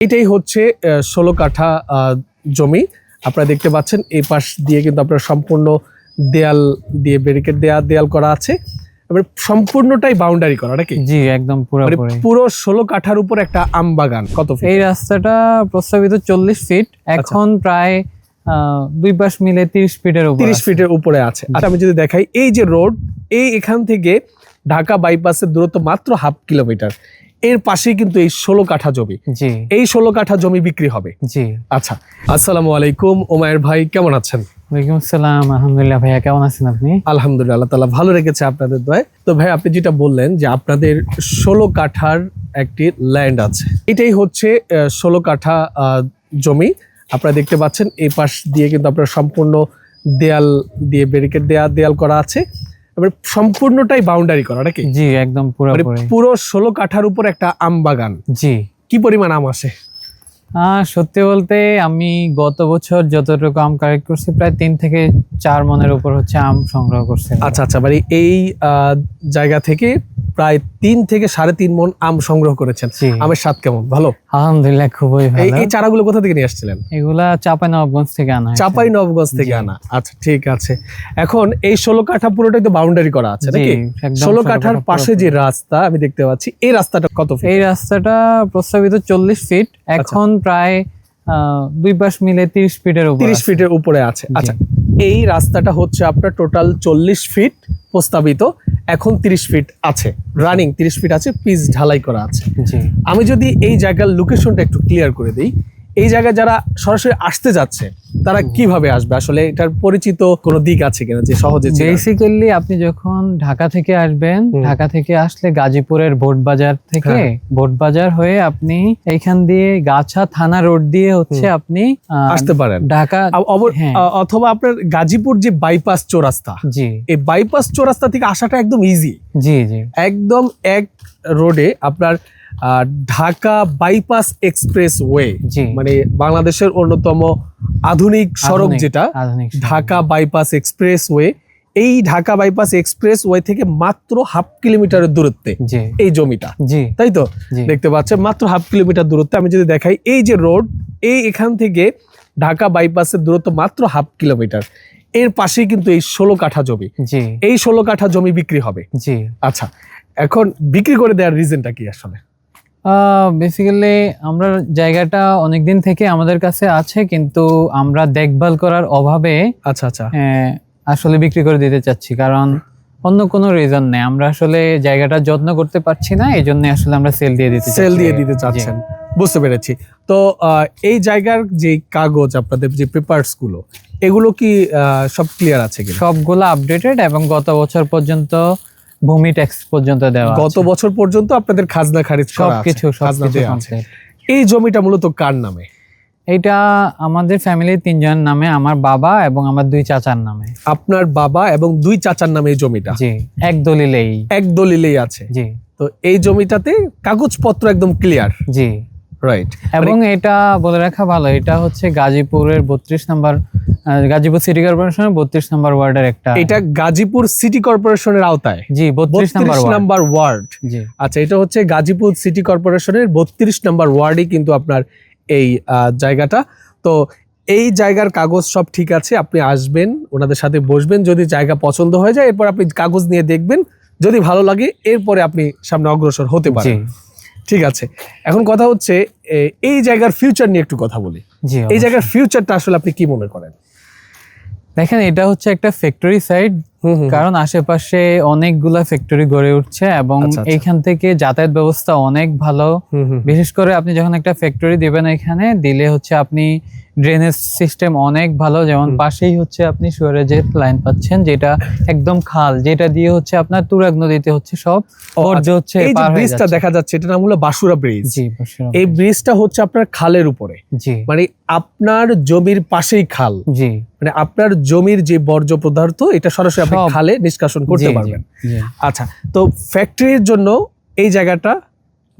এটাই হচ্ছে ষোলো কাঠা জমি। আপনারা দেখতে পাচ্ছেন এই পাশ দিয়ে কিন্তু আপনার সম্পূর্ণ দেয়াল দিয়ে ব্যারিকেড দেয়া দেয়াল করা আছে। এবার সম্পূর্ণটাই বাউন্ডারি করা নাকি? জি একদম মানে পুরোপুরি পুরো ষোলো কাঠার উপর একটা আম বাগান কত? এই রাস্তাটা প্রস্তাবিত চল্লিশ ফিট আচ্ছা। এখন প্রায় আহ, দুই পাশ মিলে তিরিশ ফিটের উপর তিরিশ ফিটের উপরে আছে। আর আমি যদি দেখাই এই যে রোড এই এখান থেকে ঢাকা বাইপাসের দূরত্ব মাত্র হাফ কিলোমিটার এর পাশেই কিন্তু এই ষোলো কাঠা জমি। জি। এই ষোলো কাঠা জমি বিক্রি হবে। জি। আচ্ছা আসসালামু আলাইকুম ওমায়ের ভাই কেমন আছেন? ওয়ালাইকুম আসসালাম আলহামদুলিল্লাহ ভাইয়া কেমন আছেন আপনি? আলহামদুলিল্লাহ আল্লাহ তালা ভালো রেখেছে আপনাদের দয় তো ভাই আপনি যেটা বললেন যে আপনাদের ষোলো কাঠার একটি ল্যান্ড আছে। এটাই হচ্ছে ষোলো কাঠা জমি। আপনারা দেখতে পাচ্ছেন এই পাশ দিয়ে কিন্তু আপনার সম্পূর্ণ দেয়াল দিয়ে ব্যারিকেড দেয়া দেয়াল করা আছে। এবার সম্পূর্ণটাই বাউন্ডারি করা নাকি? জি একদম পুরো পুরোপুরি পুরো ষোলো কাঠার উপর একটা আম বাগান। জি। কি পরিমাণ আম আসে সত্যি বলতে আমি গত বছর যতটুকু আম কালেক্ট করছি প্রায় তিন থেকে চার মনের উপর হচ্ছে আম সংগ্রহ করছি। আচ্ছা আচ্ছা মানে এই জায়গা থেকে প্রায় তিন থেকে সাড়ে তিন মন আম সংগ্রহ করেছেন। আমের স্বাদ কেমন? ভালো? আলহামদুলিল্লাহ খুবই ভালো। এই চারাগুলো কোথা থেকে নিয়ে আসছিলেন? এগুলা চাপাই নবাবগঞ্জ থেকে আনা চাপাই নবগঞ্জ থেকে আনা। আচ্ছা ঠিক আছে। এখন এই ষোলো কাঠা পুরোটাই তো বাউন্ডারি করা আছে নাকি? ষোলো কাঠার পাশে যে রাস্তা আমি দেখতে পাচ্ছি এই রাস্তাটা কত? এই রাস্তাটা প্রস্তাবিত চল্লিশ ফিট আচ্ছা। এখন প্রায় দুই পাশ মিলে তিরিশ ফিটের উপর তিরিশ ফিটের উপরে আছে। আচ্ছা এই রাস্তাটা হচ্ছে আপনার টোটাল চল্লিশ ফিট প্রস্তাবিত। এখন তিরিশ ফিট আছে রানিং তিরিশ ফিট আছে পিচ ঢালাই করা আছে। আমি যদি এই জায়গার লোকেশনটা একটু ক্লিয়ার করে দিই এই জায়গায় যারা সরাসরি আসতে যাচ্ছে তারা কীভাবে আসবে? আসলে এটার পরিচিত কোনো দিক আছে কিনা যে সহজে বেসিক্যালি আপনি যখন ঢাকা থেকে আসবেন ঢাকা থেকে আসলে গাজীপুরের ভোট বাজার থেকে হ্যাঁ। ভোট বাজার হয়ে আপনি এইখান দিয়ে গাছা থানা রোড দিয়ে হচ্ছে আপনি আসতে পারেন। ঢাকা হ্যাঁ। অথবা আপনার গাজীপুর যে বাইপাস চৌরাস্তা জি। এই বাইপাস চৌরাস্তা থেকে আসাটা একদম ইজি জি জি। একদম এক রোডে আপনার ঢাকা বাইপাস এক্সপ্রেস ওয়ে মানে বাংলাদেশের অন্যতম আধুনিক সড়ক যেটা ঢাকা বাইপাস এক্সপ্রেস ওয়ে এই ঢাকা বাইপাস এক্সপ্রেস ওয়ে থেকে মাত্র হাফ কিলোমিটারের দূরত্বে এই জমিটা। তাই তো? দেখতে পাচ্ছেন মাত্র হাফ কিলোমিটার দূরত্বে। আমি যদি দেখাই এই যে রোড এই এখান থেকে ঢাকা বাইপাসের দূরত্ব মাত্র হাফ কিলোমিটার। এর পাশেই কিন্তু এই ষোলো কাঠা জমি। এই ষোলো কাঠা জমি বিক্রি হবে। আচ্ছা এখন বিক্রি করে দেওয়ার রিজনটা কি আসলে? বেসিক্যালি আমরা জায়গাটা অনেকদিন থেকে আমাদের কাছে আছে কিন্তু আমরা দেখভাল করার অভাবে আচ্ছা আচ্ছা। আসলে বিক্রি করে দিতে চাচ্ছি কারণ অন্য কোনো রিজন নেই। আমরা আসলে জায়গাটা যত্ন করতে পারছি না এই জন্য আসলে আমরা সেল দিয়ে দিতে সেল দিয়ে দিতে। চাচ্ছেন। বুঝতে পেরেছি। তো এই জায়গার যে কাগজ আপনাদের যে পেপারসগুলো এগুলো কি সব ক্লিয়ার আছে সবগুলো আপডেটেড এবং গত বছর পর্যন্ত ভূমি ট্যাক্স পর্যন্ত দেওয়া গত বছর পর্যন্ত আপনাদের খাজনা খারিজ সবকিছু। এই জমিটা মূলত কার নামে? এটা আমাদের ফ্যামিলির তিনজন নামে আমার বাবা এবং আমার দুই চাচার নামে। আপনার বাবা এবং দুই চাচার নামে এই জমিটা? জি এক দলিলেই। এক দলিলেই আছে। জি। তো এই জমিটাতে কাগজপত্র একদম ক্লিয়ার জি। রাইট এবং এটা বলে রাখা ভালো এটা হচ্ছে গাজীপুরের বত্রিশ নাম্বার গাজীপুর সিটি কর্পোরেশনের বত্রিশ নাম্বার ওয়ার্ডের একটা এটা গাজীপুর সিটি কর্পোরেশনের আওতায়? জি বত্রিশ নাম্বার ওয়ার্ড আচ্ছা এটা হচ্ছে গাজীপুর সিটি কর্পোরেশনের বত্রিশ নাম্বার ওয়ার্ডই কিন্তু আপনার এই জায়গাটা। তো এই জায়গার কাগজ সব ঠিক আছে আপনি আসবেন ওনাদের সাথে বসবেন যদি জায়গা পছন্দ হয়ে যায় এরপর আপনি কাগজ নিয়ে দেখবেন যদি ভালো লাগে এরপরে আপনি সামনে অগ্রসর হতে পারেন। ঠিক আছে এখন কথা হচ্ছে এই জায়গার ফিউচার নিয়ে একটু কথা বলি। এই জায়গার ফিউচারটা আসলে আপনি কি মনে করেন? দেখেন এটা হচ্ছে একটা ফ্যাক্টরি সাইড কারণ আশেপাশে অনেকগুলা ফ্যাক্টরি গড়ে উঠছে এবং আচ্ছা, আচ্ছা। এইখান থেকে যাতায়াত ব্যবস্থা অনেক ভালো। বিশেষ করে আপনি যখন একটা ফ্যাক্টরি দিবেন এখানে দিলে হচ্ছে আপনি ড্রেনেজ সিস্টেম অনেক ভালো। যেমন পাশেই হচ্ছে আপনি সুয়ারেজের লাইন পাচ্ছেন যেটা একদম খাল যেটা দিয়ে হচ্ছে আপনার তুরাগ নদীতে হচ্ছে সব বর্জ্য আচ্ছা। হচ্ছে এই যে ব্রিজটা দেখা যাচ্ছে এটার নাম হলো বাসুরা ব্রিজ জি এই ব্রিজটা হচ্ছে আপনার খালের উপরে। জি। মানে আপনার জমির পাশেই খাল। জি। মানে আপনার জমির যে বর্জ্য পদার্থ এটা সরাসরি আপনি। খালে নিষ্কাশন করতে পারবেন। আচ্ছা তো ফ্যাক্টরির জন্য এই জায়গাটা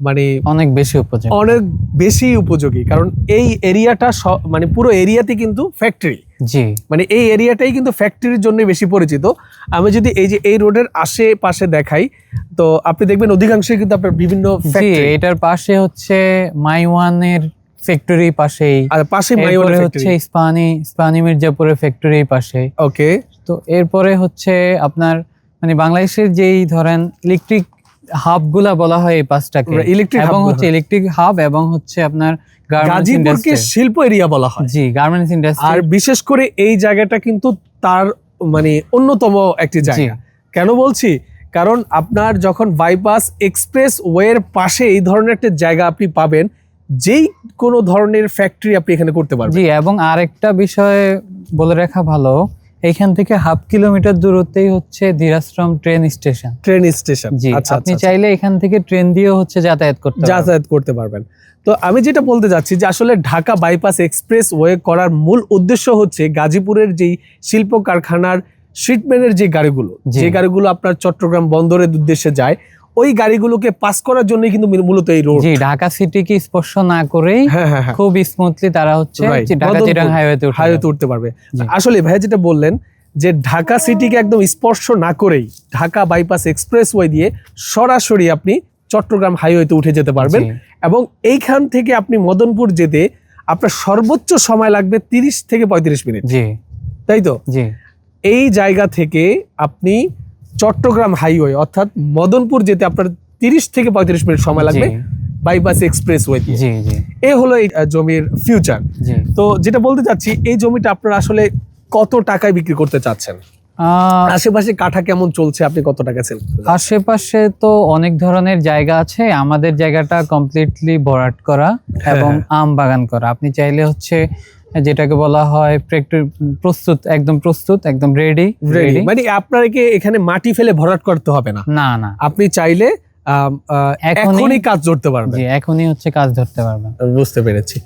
মানে অনেক বেশি উপযোগী। অনেক বেশি উপযোগী। কারণ এই এরিয়াটা মানে পুরো এরিয়াতে কিন্তু ফ্যাক্টরি জি। মানে এই এরিয়াটাই কিন্তু ফ্যাক্টরির জন্য বেশি পরিচিত। আমি যদি এই যে এই রোডের আশেপাশে দেখাই তো আপনি দেখবেন অধিকাংশই কিন্তু আপনার বিভিন্ন ফ্যাক্টরি এটার পাশে হচ্ছে মাই ওয়ানের ফ্যাক্টরি পাশেই আর পাশে মাইওয়ালা হচ্ছে ইস্পানি ইস্পানি মির্জাপুরের ফ্যাক্টরি পাশে। ওকে তো এরপরে হচ্ছে আপনার মানে বাংলাদেশের যেই ধরেন ইলেকট্রিক হাবগুলা বলা হয় এই পাঁচটাকে ইলেকট্রিক এবং হচ্ছে ইলেকট্রিক হাব এবং হচ্ছে আপনার গাজীপুরকে শিল্প এরিয়া বলা হয়। জি গার্মেন্টস ইন্ডাস্ট্রি আর বিশেষ করে এই জায়গাটা কিন্তু তার মানে অন্যতম একটি জায়গা। কেন বলছি? কারণ আপনার যখন বাইপাস এক্সপ্রেস ওয়ের পাশে এই ধরনের একটা জায়গা আপনি পাবেন যেই কোনো ধরনের ফ্যাক্টরি আপনি এখানে করতে পারবেন। জি এবং আরেকটা বিষয় বলে রাখা ভালো এইখান থেকে হাফ কিলোমিটার দূরত্বেই হচ্ছে Dhirashram train station train station জি আচ্ছা আপনি আচ্ছা, চাইলে এখান থেকে ট্রেন দিয়ে হচ্ছে যাতায়াত করতে পারবেন। যাতায়াত করতে পারবেন তো আমি যেটা বলতে যাচ্ছি যে আসলে ঢাকা বাইপাস এক্সপ্রেস ওয়ে করার মূল উদ্দেশ্য হচ্ছে গাজীপুরের যেই শিল্প কারখানার শিটম্যানের যে গাড়িগুলো। যে গাড়িগুলো আপনার চট্টগ্রাম বন্দরের উদ্দেশ্যে যায় ওই গাড়িগুলোকে পাস করার জন্যই কিন্তু মূলত এই রোড জি ঢাকা সিটিকে স্পর্শ না করেই হ্যাঁ হ্যাঁ হ্যাঁ। খুব স্মুথলি তারা হচ্ছে. ঢাকা হাইওয়েতে হাইওয়েতে উঠতে পারবে। আসলে ভাইয়া যেটা বললেন যে ঢাকা সিটিকে একদম স্পর্শ না করেই ঢাকা বাইপাস এক্সপ্রেস ওয়ে দিয়ে সরাসরি আপনি চট্টগ্রাম হাইওয়েতে উঠে যেতে পারবেন এবং এইখান থেকে আপনি মদনপুর যেতে আপনার সর্বোচ্চ সময় লাগবে তিরিশ থেকে পঁয়ত্রিশ মিনিট। জি। তাই তো? জি। এই জায়গা থেকে আপনি চট্টগ্রাম হাইওয়ে অর্থাৎ মদনপুর যেতে আপনার তিরিশ থেকে পঁয়ত্রিশ মিনিট সময় লাগবে বাইপাস এক্সপ্রেস ওয়ে দিয়ে। জি জি। এ হলো এই জমির ফিউচার তো যেটা বলতে চাচ্ছি এই জমিটা আপনারা আসলে কত টাকায় বিক্রি করতে চাচ্ছেন? আহ, আশেপাশে কাঠা কেমন চলছে? আপনি কত টাকা সেল আশেপাশে তো অনেক ধরনের জায়গা আছে। আমাদের জায়গাটা কমপ্লিটলি ভরাট করা হ্যাঁ, এবং হ্যাঁ। আম বাগান করা। আপনি চাইলে হচ্ছে যেটাকে বলা হয় প্রস্তুত একদম প্রস্তুত একদম রেডি রেডি মানে আপনাকে এখানে মাটি ফেলে ভরাট করতে হবে না? না না। আপনি চাইলে এখনই- কাজ ধরতে পারবেন। জি এখনই হচ্ছে কাজ ধরতে পারবেন। বুঝতে পেরেছি।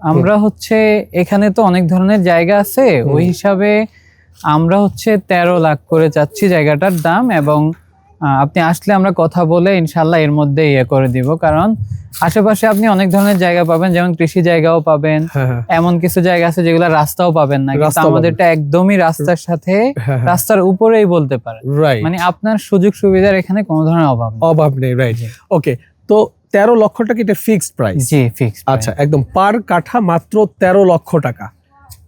আমরা হচ্ছে এখানে তো অনেক ধরনের জায়গা আছে। ওই হিসাবে আমরা হচ্ছে তেরো লাখ করে চাচ্ছি জায়গাটার দাম এবং আপনি আসলে আমরা কথা বলে ইনশাল্লাহ এর মধ্যে ইয়ে করে দিব। কারণ আশেপাশে আপনি অনেক ধরনের জায়গা পাবেন যেমন কৃষি জায়গাও পাবেন হ্যাঁ হ্যাঁ। এমন কিছু জায়গা আছে যেগুলো রাস্তাও পাবেন না কিন্তু আমাদেরটা একদমই রাস্তার সাথে হ্যাঁ রাস্তার উপরেই বলতে পারেন। মানে আপনার সুযোগ সুবিধার এখানে কোনো ধরনের অভাব অভাব নেই রাইট ওকে তো তেরো লক্ষ টাকা এটা ফিক্সড প্রাইস জি ফিক্স আচ্ছা একদম পার কাঠা মাত্র তেরো লক্ষ টাকা।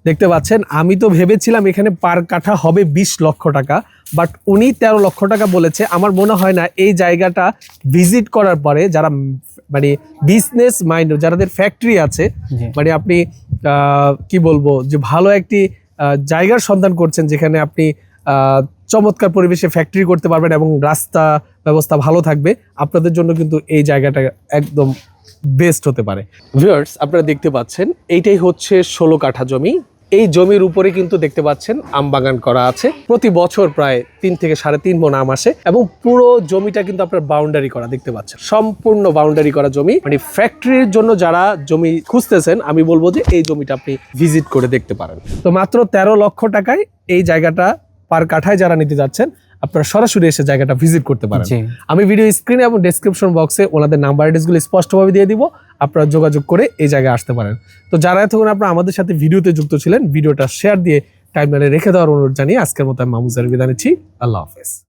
দেখতে পাচ্ছেন আমি তো ভেবেছিলাম এখানে পার কাঠা হবে বিশ লক্ষ টাকা বাট উনি তেরো লক্ষ টাকা বলেছে। আমার মনে হয় না এই জায়গাটা ভিজিট করার পরে যারা মানে বিজনেস মাইন্ড যাদের ফ্যাক্টরি আছে মানে আপনি কি বলব যে ভালো একটি জায়গার সন্ধান করছেন যেখানে আপনি আহ, চমৎকার পরিবেশে ফ্যাক্টরি করতে পারবেন এবং রাস্তা ব্যবস্থা ভালো থাকবে আপনাদের জন্য কিন্তু এই জায়গাটা একদম বেস্ট হতে পারে। ভিউয়ার্স আপনারা দেখতে পাচ্ছেন এইটাই হচ্ছে ষোলো কাঠা জমি এই জমির উপরে কিন্তু দেখতে পাচ্ছেন আম বাগান করা আছে। প্রতি বছর প্রায় তিন থেকে সাড়ে তিন মন আম আসে এবং পুরো জমিটা কিন্তু আপনার বাউন্ডারি করা, দেখতে পাচ্ছেন। সম্পূর্ণ বাউন্ডারি করা জমি। মানে ফ্যাক্টরির জন্য যারা জমি খুঁজতেছেন, আমি বলব যে এই জমিটা আপনি ভিজিট করে দেখতে পারেন। তো মাত্র তেরো লক্ষ টাকায় এই জায়গাটা পার কাঠায় যারা নিতে যাচ্ছেন আপনারা সরাসরি এসে জায়গাটা ভিজিট করতে পারেন। আমি ভিডিও স্ক্রিনে এবং ডেসক্রিপশন বক্সে ওনাদের নাম্বার অ্যাড্রেসগুলো স্পষ্টভাবে দিয়ে দিব আপনারা যোগাযোগ করে এই জায়গায় আসতে পারেন। তো যারা এতক্ষণ আপনারা আমাদের সাথে ভিডিওতে যুক্ত ছিলেন ভিডিওটা শেয়ার দিয়ে টাইমলাইনে রেখে দেওয়ার অনুরোধ জানিয়ে আজকের মতো আমি মামুজার বিদায় নিচ্ছি। আল্লাহ হাফেজ।